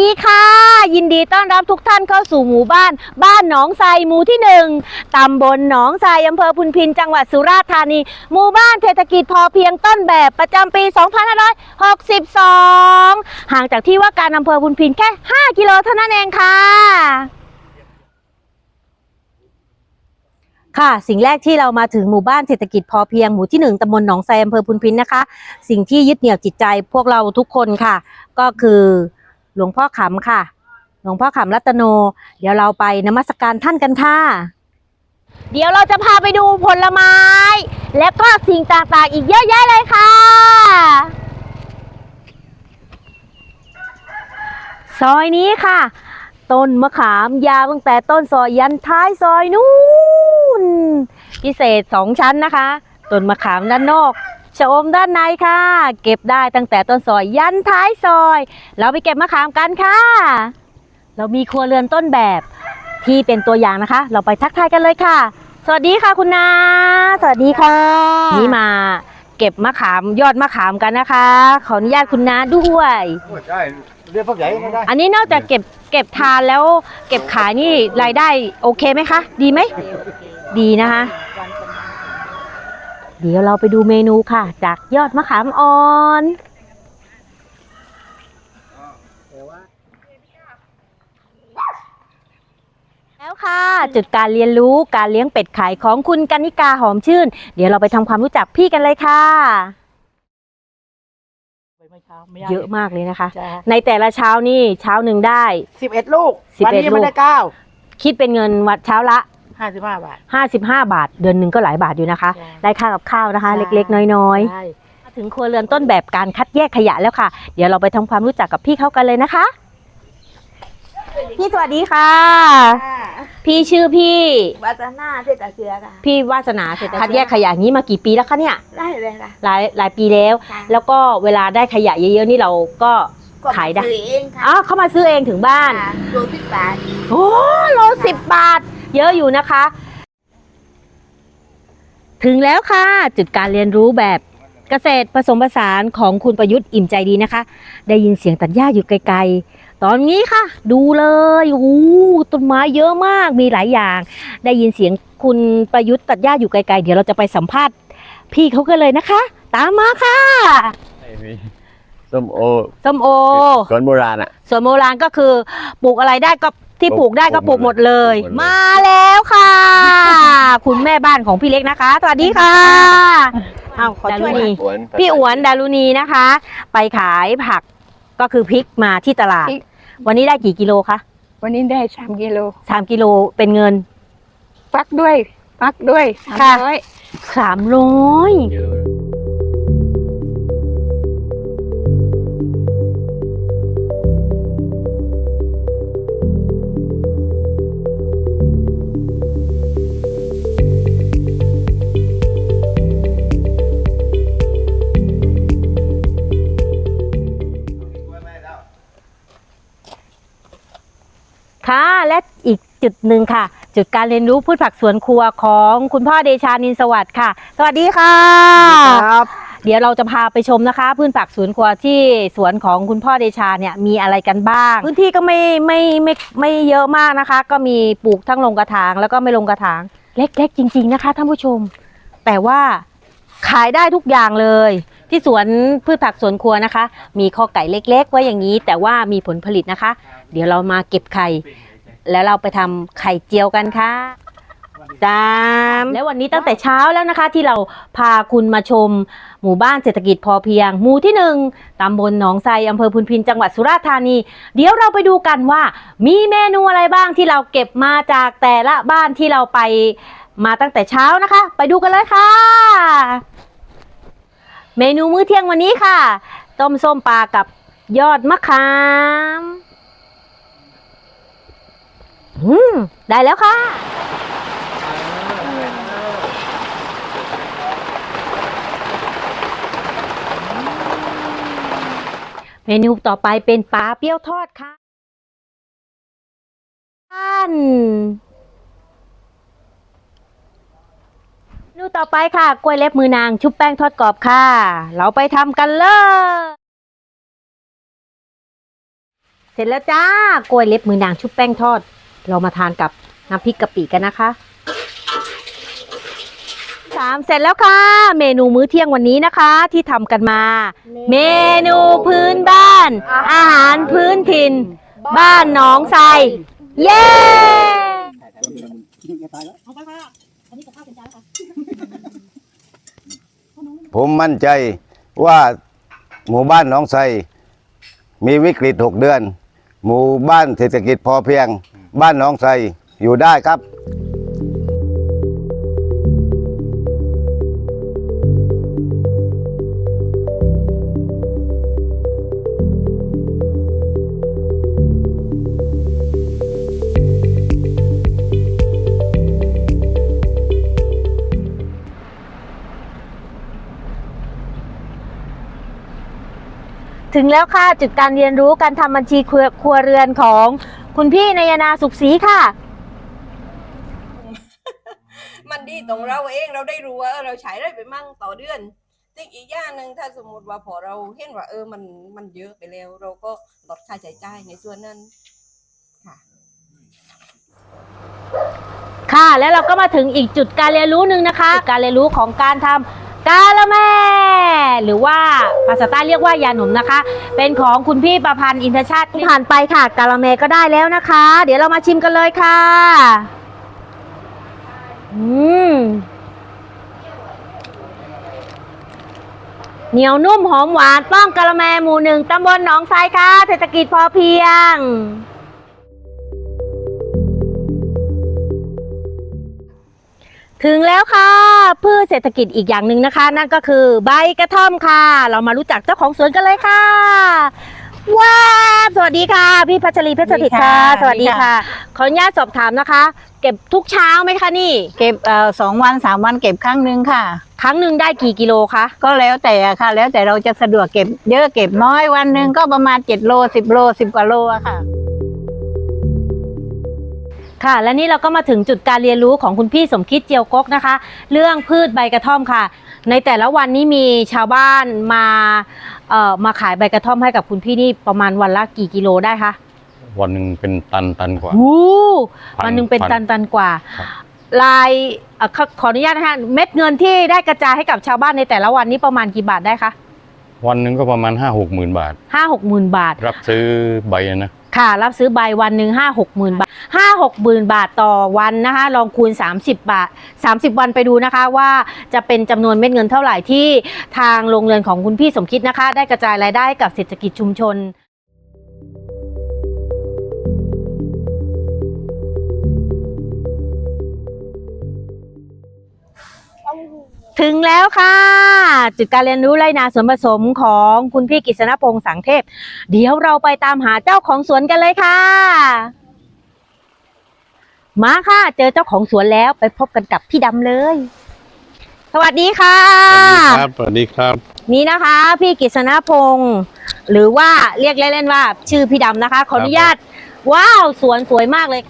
ดีค่ะ ยินดีต้อนรับทุกท่านเข้าสู่หมู่บ้าน บ้านหนองไทรหมู่ที่หนึ่งตำบลหนองไทรอำเภอพุนพิน จังหวัดสุราษฎร์ธานี หมู่บ้านเศรษฐกิจพอเพียงต้นแบบประจำปี 2562 ห่างจากที่ว่าการอำเภอพุนพินแค่ 5 กิโลเท่านั้นเองค่ะค่ะสิ่งแรกที่เรามาถึงหมู่บ้านเศรษฐกิจพอเพียงหมู่ที่หนึ่งตำบลหนองไทรอำเภอพุนพินนะคะ สิ่งที่ยึดเหนี่ยวจิตใจพวกเราทุกคนค่ะ ก็คือ หลวงพ่อขำค่ะ หลวงพ่อขำรัตโน เดี๋ยวเราไปนมัสการท่านกันค่ะ เดี๋ยวเราจะพาไปดูผลไม้ และก็สิ่งต่างๆ อีกเยอะแยะเลยค่ะ ซอยนี้ค่ะ ต้นมะขามยาวตั้งแต่ต้นซอยยันท้ายซอยนู้นพิเศษสองชั้นนะคะ ต้นมะขามด้านนอก ชะอมด้านในค่ะ เก็บได้ตั้งแต่ต้นซอยยันท้ายซอย เราไปเก็บมะขามกันค่ะ เรามีครัวเรือนต้นแบบที่เป็นตัวอย่างนะคะ เราไปทักทายกันเลยค่ะ สวัสดีค่ะคุณนาสวัสดีค่ะ นี่มาเก็บมะขามยอดมะขามกันนะคะ ขออนุญาตคุณนาด้วย โอ้ยได้เรียกพวกใหญ่ก็ได้อันนี้นอกจากเก็บเก็บทานแล้วเก็บขายนี่รายได้โอเคไหมคะ ดีไหม ดีนะคะ เดี๋ยวเราไปดูเมนูค่ะ จากยอดมะขามอ่อนแล้วค่ะ จุดการเรียนรู้การเลี้ยงเป็ดไข่ของคุณกนิกาหอมชื่น เดี๋ยวเราไปทำความรู้จักพี่กันเลยค่ะเยอะมากเลยนะคะ ในแต่ละเช้านี่เช้าหนึ่งได้สิบเอ็ดลูก11วันนี้ลูไม่กได้เก้าคิดเป็นเงินวัดเช้าละ ห้าสิบห้าบาท 55 บาท เดือนหนึ่งก็หลายบาทอยู่นะคะ ใช่ได้ค่ากับข้าวนะคะ ใช่ เล็กๆ น้อยใช่ๆมาถึงครัวเรือนต้นแบบการคัดแยกขยะแล้วค่ะ เดี๋ยวเราไปทำความรู้จักกับพี่เขากันเลยนะคะ พี่สวัสดีค่ะ พี่ชื่อพี่วาสนาเทศเชือค่ะ พี่วาสนาเสร็จคัดแยกขยะนี้มากี่ปีแล้วคะเนี่ย ได้เลยค่ะหลายหลายปีแล้วค่ะแล้วก็เวลาได้ขยะเยอะๆนี่เราก็ ก็ขายได้ ซื้อเองค่ะอ๋อเข้ามาซื้อเองถึงบ้าน ค่ะโลสิบบาทโอ้โลสิบบาท เยอะอยู่นะคะ ถึงแล้วค่ะ จุดการเรียนรู้แบบเกษตรผสมผสานของคุณประยุทธ์อิ่มใจดีนะคะ ได้ยินเสียงตัดหญ้าอยู่ไกลๆ ตอนนี้ค่ะ ดูเลยโอ้ต้นไม้เยอะมากมีหลายอย่าง ได้ยินเสียงคุณประยุทธ์ตัดหญ้าอยู่ไกลๆ เดี๋ยวเราจะไปสัมภาษณ์พี่เขากันเลยนะคะ ตามมาค่ะไม่มี ส้มโอส้มโอสวนโบราณอะส่วนโบราณก็คือปลูกอะไรได้ก็ที่ปลูกได้ก็ปลูกหมดเลยปลูกหมดเลย มาแล้วค่ะ คุณแม่บ้านของพี่เล็กนะคะ สวัสดีค่ะอ้าวขอช่วยนี่สวนพี่อวนดารุณีนะคะ ไปขายผักก็คือพริกมาที่ตลาดพริกวันนี้ได้กี่กิโลคะวันนี้ได้สามกิโลสามกิโลเป็นเงินฟักด้วยฟักด้วยค่ะสามร้อยสามร้อย ค่ะและอีกจุดหนึ่งค่ะ จุดการเรียนรู้พืชผักสวนครัวของคุณพ่อเดชานินสวัสดิ์ค่ะ สวัสดีค่ะ ครับ เดี๋ยวเราจะพาไปชมนะคะ พืชผักสวนครัวที่สวนของคุณพ่อเดชาเนี่ยมีอะไรกันบ้าง พื้นที่ก็ไม่ไม่ไม่ไม่เยอะมากนะคะ ก็มีปลูกทั้งลงกระถางแล้วก็ไม่ลงกระถางเล็กๆจริง ๆนะคะท่านผู้ชม แต่ว่า ขายได้ทุกอย่างเลย ที่สวนพืชผักสวนครัวนะคะ มีข้อไก่เล็ก ๆ ไว้อย่างนี้ แต่ว่ามีผลผลิตนะคะ เดี๋ยวเรามาเก็บไข่ แล้วเราไปทำไข่เจียวกันค่ะตามและวันนี้ตั้งแต่เช้าแล้วนะคะ ที่เราพาคุณมาชม หมู่บ้านเศรษฐกิจพอเพียง หมู่ที่หนึ่งตำบลหนองไทรอำเภอพุนพินจังหวัดสุราษฎร์ธานี เดี๋ยวเราไปดูกันว่า มีเมนูอะไรบ้างที่เราเก็บมาจากแต่ละบ้านที่เราไป มาตั้งแต่เช้านะคะ ไปดูกันเลยค่ะ เมนูมื้อเที่ยงวันนี้ค่ะ ต้มส้มปลากับยอดมะขามอืมได้แล้วค่ะ เมนูต่อไปเป็นปลาเปรี้ยวทอดค่ะ อันเมนู ต่อไปค่ะกล้วยเล็บมือนางชุบแป้งทอดกรอบค่ะ เราไปทำกันเลยเสร็จแล้วจ้ากล้วยเล็บมือนางชุบแป้งทอด เรามาทานกับน้ำพริกกะปิกันนะคะสามเสร็จแล้วค่ะ เมนูมื้อเที่ยงวันนี้นะคะ ที่ทำกันมา เมนูพื้นบ้าน อาหารพื้นถิ่น บ้านหนองไทรเย้ ผมมั่นใจว่าหมู่บ้านหนองไทรมีวิกฤต6เดือน หมู่บ้านเศรษฐกิจพอเพียง บ้านหนองไทรอยู่ได้ครับ ถึงแล้วค่ะจุดการเรียนรู้การทำบัญชีครัวครัวเรือนของคุณพี่นายนาสุขศรีค่ะ มันดีตรงเราเองเราได้รู้ว่าเออเราใช้ได้ไปมั่งต่อเดือนสิ่งอีกอย่างหนึ่งถ้าสมมติว่าพอเราเห็นว่าเออมันมันเยอะไปแล้ว เราก็ลดค่าใช้จ่ายในส่วนนั้นค่ะค่ะแล้วเราก็มาถึงอีกจุดการเรียนรู้หนึ่งนะคะ การเรียนรู้ของการทำ กาละแม่ หรือว่าภาษาใต้เรียกว่ายาหนุ่มนะคะ เป็นของคุณพี่ประพันธ์อินทชาติผ่านไปค่ะ กาละแมก็ได้แล้วนะคะ เดี๋ยวเรามาชิมกันเลยค่ะอืมเหนียวนุ่มหอมหวานป้องกะละแมหมู่หนึ่งตำบลหนองทรายค่ะเศรษฐกิจพอเพียง ถึงแล้วค่ะพืชเศรษฐกิจอีกอย่างหนึ่งนะคะ นั่นก็คือใบกระท่อมค่ะ เรามารู้จักเจ้าของสวนกันเลยค่ะว้าวสวัสดีค่ะ พี่พัชรีเพชรสถิตค่ะสสวัวัสสดีดีค่ะค่ะ ขออนุญาตสอบถามนะคะ เก็บทุกเช้าไหมคะนี่ เก็บเอ่อสองวันสามวันเก็บครั้งหนึ่งค่ะ ครั้งหนึ่งได้กี่กิโลคะก็แล้วแต่อะค่ะ แล้วแต่เราจะสะดวกเก็บเยอะเก็บน้อยวันหนึ่งก็ประมาณเจ็ดโลสิบโลสิบกว่าโลอะค่ะ ค่ะ และนี่เราก็มาถึงจุดการเรียนรู้ของคุณพี่สมคิดเจียวกกนะคะ เรื่องพืชใบกระท่อมค่ะ ในแต่ละวันนี้มีชาวบ้านมาเอ่อมาขายใบกระท่อมให้กับคุณพี่นี่ประมาณวันละกี่กิโลได้คะวันหนึ่งเป็นตันตันกว่าโอ้พันวันหนึ่งเป็นพัตันนตันๆกว่า ครับ ลายเอ่อขอขออนุญาตนะคะเม็ดเงินที่ได้กระจายให้กับชาวบ้านในแต่ละวันนี้ประมาณกี่บาทได้คะวันหนึ่งก็ประมาณห้าหกหมื่นบาท ห้าหกหมื่นบาท รับซื้อใบนะ ค่ะ รับซื้อใบวันหนึ่งห้าหกหมื่นบาทห้าหกหมื่นบาทต่อวันนะคะ ลองคูณ 30 บาท 30 วันไปดูนะคะว่าจะเป็นจำนวนเม็ดเงินเท่าไหร่ที่ทางโรงเรือนของคุณพี่สมคิดนะคะ ได้กระจายรายได้ให้กับเศรษฐกิจชุมชน ถึงแล้วค่ะ จุดการเรียนรู้ไรนาสวนผสมของคุณพี่กฤษณพงษ์สังเทพ เดี๋ยวเราไปตามหาเจ้าของสวนกันเลยค่ะ มาค่ะ เจอเจ้าของสวนแล้วไปพบกันกับพี่ดำเลย สวัสดีค่ะ ครับสวัสดีครับ นี่นะคะ พี่กฤษณพงษ์หรือว่าเรียกเล่นๆว่า ชื่อพี่ดำนะคะ ขออนุญาตว้าวสวนสวยมากเลย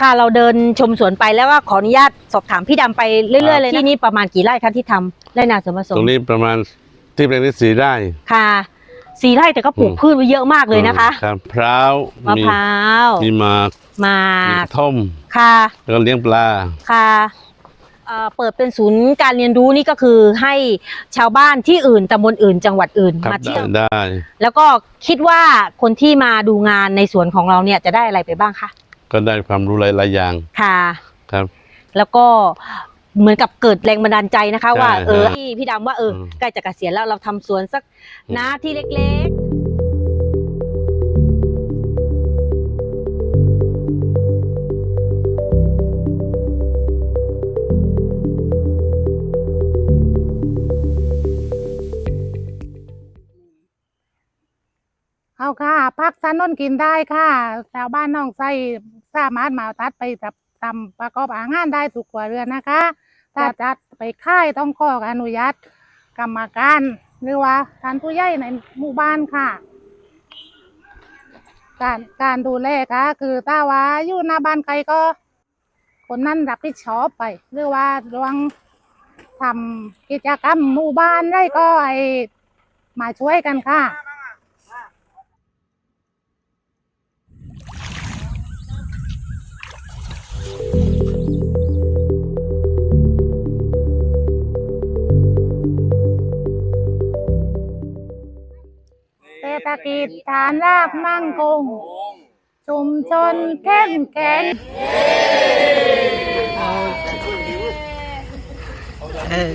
ค่ะเราเดินชมสวนไปแล้วก็ขออนุญาตสอบถามพี่ดำไปเรื่อยๆเลยนะที่นี่ประมาณกี่ไร่คะที่ทำไร่นาสวนผสตมรงนี้ประมาณที่เป็นที่สีได้ ค่ะสี่ไร่แต่ก็ปลูกอืม พืชไว้เยอะมากเลยนะคะครับพร้าวมะพร้าวมีหมากหมามมีกกระท่อมค่ะแล้วก็เลี้ยงปลา ค่ะเอ่อเปิดเป็นศูนย์การเรียนรู้นี่ก็คือให้ชาวบ้านที่อื่นตำบลอื่น จังหวัดอื่นครับมาได้เที่ยว ได้แล้วก็คิดว่าคนที่มาดูงานในสวนของเราเนี่ยจะได้อะไรไปบ้างคะ ก็ได้ความรู้หลายๆอย่างค่ะ ครับ แล้วก็เหมือนกับเกิดแรงบันดาลใจนะคะใช่ว่า เออฮะพี่พี่ดำว่าเอออมใกล้จะเกษียณแล้วเราทำสวนสักอืมนะที่เล็ก ๆเอาค่ะพักสันนนกินได้ค่ะชาวบ้านน้องไส้ สามารถมาตัดไปทำประกอบอาหารได้สุกกว่าเรือนนะคะ ถ้าจัดไปค่ายต้องขออนุญาตกรรมการหรือว่าท่านผู้ใหญ่ในหมู่บ้านค่ะ การการดูแลก็คือถ้าว่าอยู่หน้าบ้านใครก็ คนนั้นรับผิดชอบไปหรือว่าลองทำกิจกรรมหมู่บ้านได้ก็ไอมาช่วยกันค่ะ เศรษฐกิจฐานรากมั่งคง ชุมชนเข้มแข็งเออ